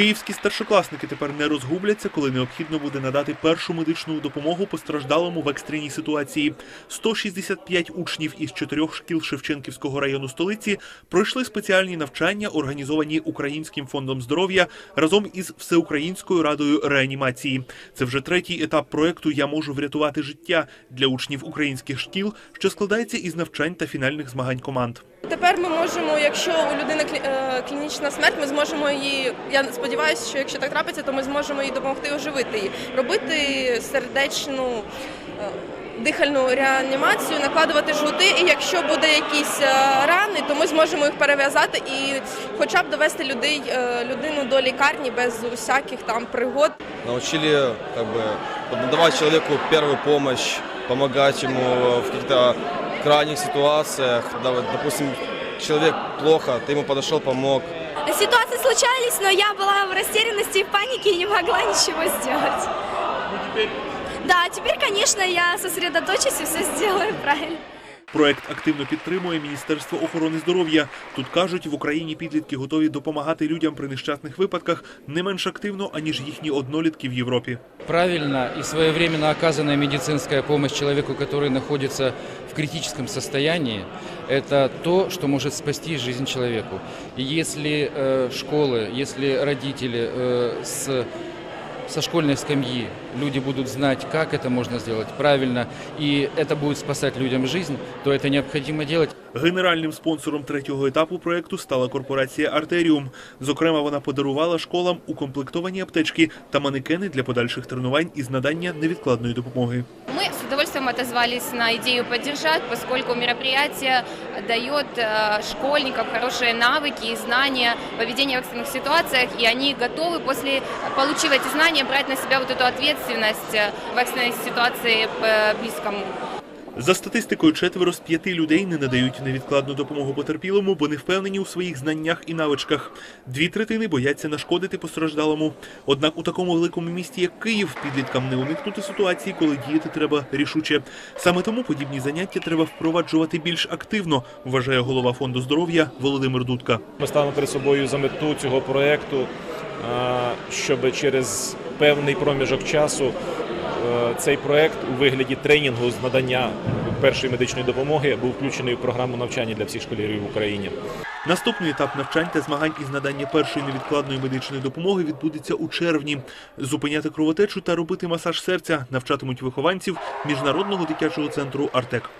Київські старшокласники тепер не розгубляться, коли необхідно буде надати першу медичну допомогу постраждалому в екстреній ситуації. 165 учнів із чотирьох шкіл Шевченківського району столиці пройшли спеціальні навчання, організовані Українським фондом здоров'я разом із Всеукраїнською радою реанімації. Це вже третій етап проекту Я можу врятувати життя для учнів українських шкіл, що складається із навчань та фінальних змагань команд. Тепер ми можемо, якщо у людини е, клінічна смерть, ми зможемо її. Я сподіваюся, що якщо так трапиться, то ми зможемо їй допомогти оживити її, робити сердечну. е, Дихальну реанімацію, накладувати жгути, і якщо буде якісь е, рани, то ми зможемо їх перев'язати і хоча б довести людей, людину до лікарні без усяких там пригод. научили как бы давать человеку первую помощь, помогать ему в каких-то крайних ситуациях. Допустим, человек плохо, ты ему подошел, помог. Ситуации случались, но я была в растерянности и в панике и не могла ничего сделать. Ну, теперь... Да, теперь, конечно, я сосредоточусь и все сделаю правильно. Проект активно підтримує Міністерство охорони здоров'я. Тут кажуть, в Україні підлітки готові допомагати людям при нещасних випадках не менш активно, аніж їхні однолітки в Європі. правильно и своевременно оказанная медицинская помощь человеку, который находится в критическом состоянии, это то, что может спасти жизнь человеку. И если э, школы, если родители э, с со школьной скамьи люди будут знать, как это можно сделать правильно, и это будет спасать людям жизнь, то это необходимо делать. Генеральним спонсором третього етапу проекту стала корпорація Артеріум. Зокрема, вона подарувала школам укомплектовані аптечки та манекени для подальших тренувань із надання невідкладної допомоги. Мы с удовольствием отозвались на идею поддержать, поскольку мероприятие дает э, школьникам хорошие навыки и знания поведения в экстренных ситуациях, и они готовы после, получив эти знания, брать на себя вот эту ответственность э, в экстренной ситуации э, близкому. За статистикою, четверо з п'яти людей не надають невідкладну допомогу потерпілому, бо не впевнені у своїх знаннях і навичках. Дві третини бояться нашкодити постраждалому. Однак у такому великому місті, як Київ, підліткам не уникнути ситуації, коли діяти треба рішуче. Саме тому подібні заняття треба впроваджувати більш активно, вважає голова фонду здоров'я Володимир Дудка. Ми ставимо перед собою за мету цього проєкту, е, щоб через певний проміжок часу цей проект у вигляді тренінгу з надання першої медичної допомоги був включений у програму навчання для всіх школярів в Україні. Наступний етап навчань та змагань із надання першої невідкладної медичної допомоги відбудеться у червні. Зупиняти кровотечу та робити масаж серця навчатимуть вихованців міжнародного дитячого центру Артек.